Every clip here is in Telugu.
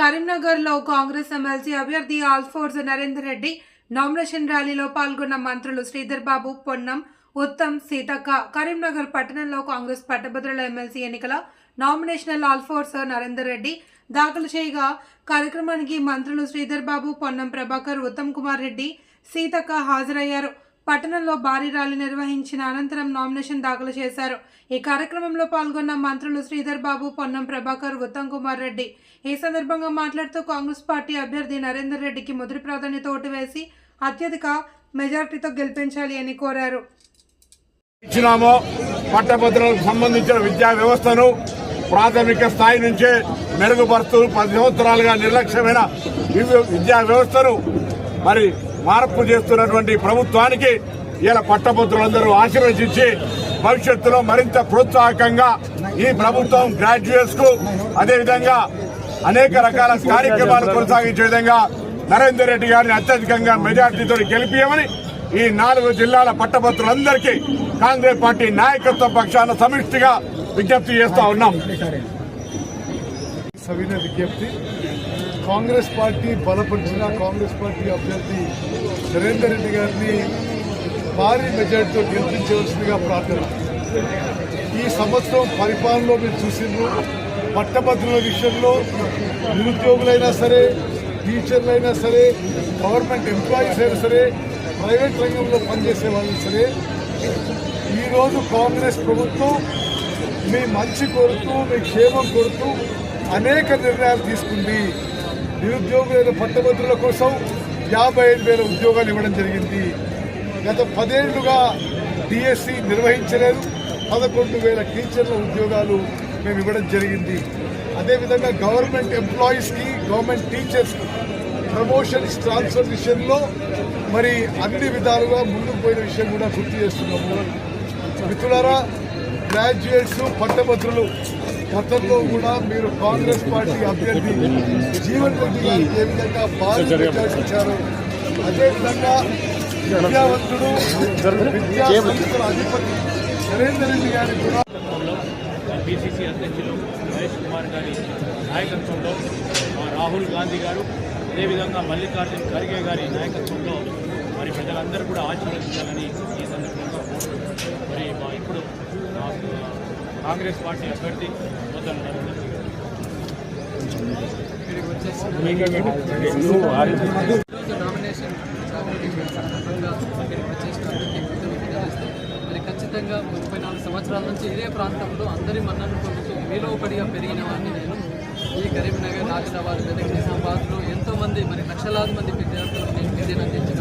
కరీంనగర్లో కాంగ్రెస్ ఎమ్మెల్సీ అభ్యర్థి ఆల్ఫోర్స్ నరేందర్ రెడ్డి నామినేషన్ ర్యాలీలో పాల్గొన్న మంత్రులు శ్రీధర్ బాబు పొన్నం ఉత్తమ్ సీతక్క. కరీంనగర్ పట్టణంలో కాంగ్రెస్ పట్టభద్రుల ఎమ్మెల్సీ ఎన్నికల నామినేషనల్ ఆల్ఫోర్స్ నరేందర్ రెడ్డి దాఖలు చేయగా కార్యక్రమానికి మంత్రులు శ్రీధర్ బాబు పొన్నం ప్రభాకర్ ఉత్తమ్ కుమార్ రెడ్డి సీతక్క హాజరయ్యారు. పట్టణంలో భారీ ర్యాలీ నిర్వహించిన అనంతరం నామినేషన్ దాఖలు చేశారు. ఈ కార్యక్రమంలో పాల్గొన్న మంత్రులు శ్రీధర్ బాబు పొన్నం ప్రభాకర్ ఉత్తమ్ కుమార్ రెడ్డి. ఈ సందర్భంగా మాట్లాడుతూ కాంగ్రెస్ పార్టీ అభ్యర్థి నరేందర్ రెడ్డికి మొదటి ప్రాధాన్యత ఓటు వేసి అత్యధిక మెజార్టీతో గెలిపించాలి అని కోరారు. ఇచ్చినామో పట్టభద్రులకు సంబంధించిన విద్యా వ్యవస్థను ప్రాథమిక స్థాయి నుంచే మెరుగుపరుస్తూ పది సంవత్సరాలుగా నిర్లక్ష్యమైన విద్యా వ్యవస్థను మరి మార్పు చేస్తున్నటువంటి ప్రభుత్వానికి ఇలా పట్టభద్రులందరూ ఆశీర్వదించి భవిష్యత్తులో మరింత ప్రోత్సాహకంగా ఈ ప్రభుత్వం గ్రాడ్యుయేట్స్కు అదేవిధంగా అనేక రకాల కార్యక్రమాలు కొనసాగించే విధంగా నరేందర్ రెడ్డి గారిని అత్యధికంగా మెజార్టీతో గెలిపియమని ఈ నాలుగు జిల్లాల పట్టభద్రులందరికీ కాంగ్రెస్ పార్టీ నాయకత్వ పక్షాన సమిష్టిగా విజ్ఞప్తి చేస్తా ఉన్నాం. సవిన విజ్ఞప్తి. కాంగ్రెస్ పార్టీ బలపరిచిన కాంగ్రెస్ పార్టీ అభ్యర్థి నరేందర్ రెడ్డి గారిని భారీ మెజార్టీతో గెలిపించవలసిందిగా ప్రార్థన. ఈ సంవత్సరం పరిపాలనలో మీరు చూసిండ్రు. పట్టభద్రుల విషయంలో నిరుద్యోగులైనా సరే టీచర్లైనా సరే గవర్నమెంట్ ఎంప్లాయీస్ అయినా సరే ప్రైవేట్ రంగంలో పనిచేసే వాళ్ళు సరే ఈరోజు కాంగ్రెస్ ప్రభుత్వం మీ మంచి కొడుతూ మీ క్షేమం కొడుతూ అనేక నిర్ణయాలు తీసుకుంది. నిరుద్యోగులైన పట్టభద్రుల కోసం యాభై ఐదు వేల ఉద్యోగాలు ఇవ్వడం జరిగింది. గత పదేళ్ళుగా డిఎస్సి నిర్వహించలేదు. పదకొండు వేల టీచర్ల ఉద్యోగాలు మేము ఇవ్వడం జరిగింది. అదేవిధంగా గవర్నమెంట్ ఎంప్లాయీస్కి గవర్నమెంట్ టీచర్స్కి ప్రమోషన్స్ ట్రాన్స్ఫర్ విషయంలో మరి అన్ని విధాలుగా ముందుకు పోయిన విషయం కూడా గుర్తు చేస్తున్నాము. మిత్రులారా గ్రాడ్యుయేట్స్ పట్టభద్రులు గతంలో కూడా మీరు కాంగ్రెస్ పార్టీ అభ్యర్థి జీవన్ రెడ్డి గారికి ఏ విధంగా బాధించారు అదేవిధంగా విద్యావంతుడు విద్యా సంస్థల అధిపతి నరేందర్ రెడ్డి గారి కూడా బీసీసీ అధ్యక్షులు మహేష్ కుమార్ గారి నాయకత్వంలో రాహుల్ గాంధీ గారు అదేవిధంగా మల్లికార్జున ఖర్గే గారి నాయకత్వంలో మరి ప్రజలందరూ కూడా ఆశీర్వదించాలని ఈ సందర్భంగా కోరుతున్నాను మరి మా ఇప్పుడు మా కాంగ్రెస్ పార్టీ అభ్యర్థి నామినేషన్ మరి ఖచ్చితంగా ముప్పై నాలుగు సంవత్సరాల నుంచి ఇదే ప్రాంతంలో అందరి మన్నను పొందుతూ మీలో ఒకటిగా పెరిగిన వాడిని నేను ఈ కరీంనగర్ ఆదిలాబాద్ మెదక్ నిజామాబాద్లో ఎంతోమంది మరి లక్షలాది మంది విద్యార్థులకు నేను విద్యను అందించిన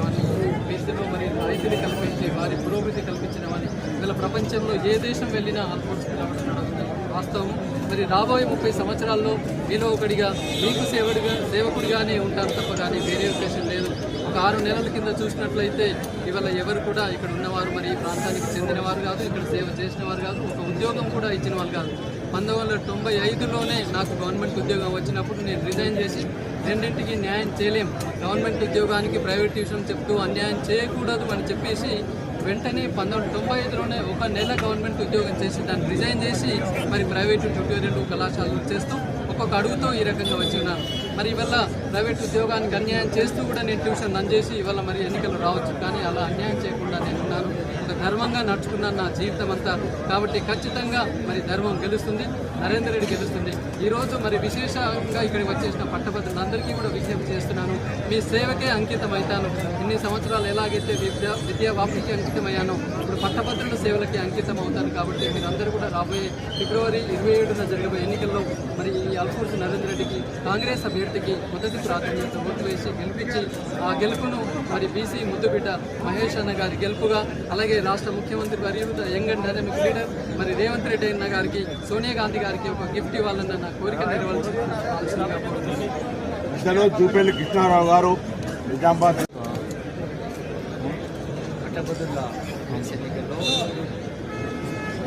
విద్యలో మరి రైతుని కల్పించి వారి పురోగతి కల్పించిన వాడిని ప్రపంచంలో ఏ దేశం వెళ్ళినా ఆల్మోస్ట్ రావడం వాస్తవం మరి రాబోయే ముప్పై సంవత్సరాల్లో మీలో ఒకడిగా మీకు సేవడిగా సేవకుడిగానే ఉంటాను తప్ప కానీ వేరే ఉద్దేశం లేదు. ఒక ఆరు నెలల కింద చూసినట్లయితే ఇవాళ ఎవరు కూడా ఇక్కడ ఉన్నవారు మరి ఈ ప్రాంతానికి చెందినవారు కాదు ఇక్కడ సేవ చేసిన వారు కాదు ఒక ఉద్యోగం కూడా ఇచ్చిన వాళ్ళు కాదు. పంతొమ్మిది వందల తొంభై ఐదులోనే నాకు గవర్నమెంట్ ఉద్యోగం వచ్చినప్పుడు నేను రిజైన్ చేసి రెండింటికి న్యాయం చేయలేం. గవర్నమెంట్ ఉద్యోగానికి ప్రైవేట్ ట్యూషన్ చెప్తూ అన్యాయం చేయకూడదు అని చెప్పేసి వెంటనే పంతొమ్మిది తొంభై ఐదులోనే ఒక నెల గవర్నమెంట్ ఉద్యోగం చేసి దాన్ని రిజైన్ చేసి మరి ప్రైవేటు ట్యూటోరియల్ కళాశాలలు చేస్తూ ఒక్కొక్క అడుగుతో ఈ రకంగా వచ్చి ఉన్నాను మరి ఇవాళ ప్రైవేట్ ఉద్యోగానికి అన్యాయం చేస్తూ కూడా నేను ట్యూషన్ రన్ చేసి ఇవాళ మరి ఎన్నికలు రావచ్చు. కానీ అలా అన్యాయం చేయకుండా నేను ఉన్నాను. ఒక ధర్మంగా నడుచుకున్నాను నా జీవితం అంతా కాబట్టి ఖచ్చితంగా మరి ధర్మం గెలుస్తుంది. నరేందర్ రెడ్డి గెలుస్తుంది. ఈరోజు మరి విశేషంగా ఇక్కడికి వచ్చేసిన పట్టభద్రులందరికీ కూడా విజ్ఞప్తి చేస్తున్నాను. మీ సేవకే అంకితం అవుతాను ఇన్ని సంవత్సరాలు ఎలాగైతే విద్యా విద్యా వాపికి అంకితమయ్యానో ఇప్పుడు పట్టభద్రుల సేవలకి అంకితం అవుతాను కాబట్టి మీరందరూ కూడా రాబోయే ఫిబ్రవరి ఇరవై ఏడున జరగబోయే ఎన్నికల్లో మరి ఈ అల్ఫోర్స్ నరేంద్ర రెడ్డికి కాంగ్రెస్ అభ్యర్థికి మొదటి ప్రాధాన్యత ఓటు వేసి గెలిపించి ఆ గెలుపును మరి బీసీ ముద్దుబిడ్డ మహేష్ అన్న గారి గెలుపుగా అలాగే రాష్ట్ర ముఖ్యమంత్రి వర్యుత యంగ్ అండ్ డైనమిక్ లీడర్ మరి రేవంత్ రెడ్డి అన్న గారికి సోనియా గాంధీ గారికి ఒక గిఫ్ట్ ఇవ్వాలన్న నా కోరిక నెరవేర్చాల్సిందిగా కోరుతున్నాను ఇందులో జూపల్లి కృష్ణారావు గారు నిజామాబాద్. పట్టభద్రుల ఎన్నికల్లో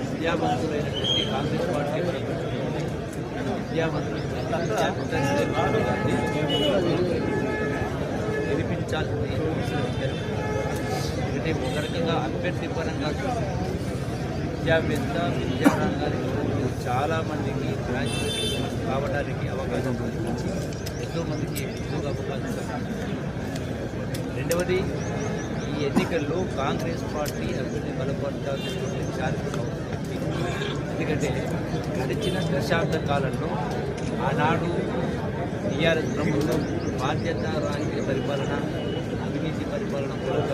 విద్యావంతులైనటువంటి కాంగ్రెస్ పార్టీ విద్యావంతులు గెలిపించాలని ఒకటి ఒక రకంగా అభ్యర్థి పరంగా విద్యావేత్త విద్యారంగానికి చాలా మందికి గ్రాడ్యుయేట్ కావడానికి అవకాశం ఉంది ఎంతోమందికి ఉద్యోగ అవకాశాలు రెండవది ఈ ఎన్నికల్లో కాంగ్రెస్ పార్టీ అభివృద్ధి బలపరచాల్సినటువంటి చారిత్రక ఎందుకంటే గడిచిన దశాబ్ద కాలంలో ఆనాడు టీఆర్ఎస్ ప్రభుత్వం బాధ్యత రాజకీయ పరిపాలన అవినీతి పరిపాలన కొరక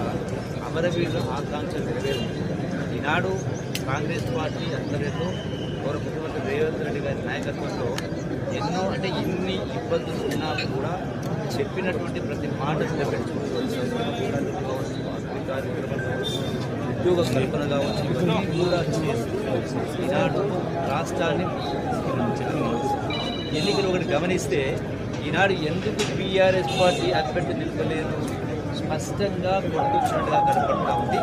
అమరవీరుల ఆకాంక్షలు నెరవేరు ఈనాడు కాంగ్రెస్ పార్టీ ఆధ్వర్యంలో గౌరవ ముఖ్యమంత్రి రేవంత్ రెడ్డి గారి నాయకత్వంలో ఎన్నో అంటే ఎన్ని ఇబ్బందులు ఉన్నా కూడా చెప్పినటువంటి ప్రతి మాట ఉద్యోగ కల్పన కావచ్చు ఇవన్నీ కూడా ఈనాడు రాష్ట్రాన్ని ఎన్నికలు ఒకటి గమనిస్తే ఈనాడు ఎందుకు బీఆర్ఎస్ పార్టీ అభ్యర్థి నిలవలేదు స్పష్టంగా కొట్టుకున్నట్టుగా కనపడతా ఉంది.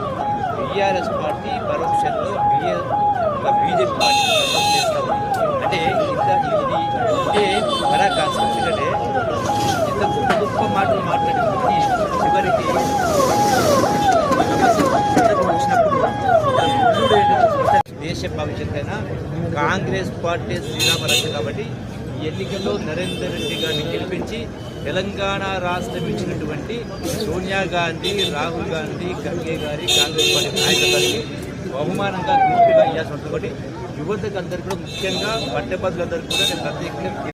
టీఆర్ఎస్ పార్టీ పరోక్షంలో బిఆర్ బీజేపీ పార్టీ అంటే ఇంత ఇది ఇదే పరాకాశం ఎందుకంటే ఇంత గొప్ప గొప్ప మాటలు మాట్లాడుతుంది చివరికి వచ్చినప్పుడు దేశ భవిష్యత్తైనా కాంగ్రెస్ పార్టీ శ్రీరామ కాబట్టి ఎన్నికల్లో నరేందర్ రెడ్డి గారిని గెలిపించి తెలంగాణ రాష్ట్రం ఇచ్చినటువంటి సోనియా గాంధీ రాహుల్ గాంధీ ఖర్గే గారి కాంగ్రెస్ పార్టీ నాయకులకి బహుమానంగా గుర్తుగా ఇవ్వాల్సి ఉంటుంది యువతకు అందరికీ కూడా ముఖ్యంగా పట్టభద్రులందరికీ కూడా నేను ప్రత్యేకంగా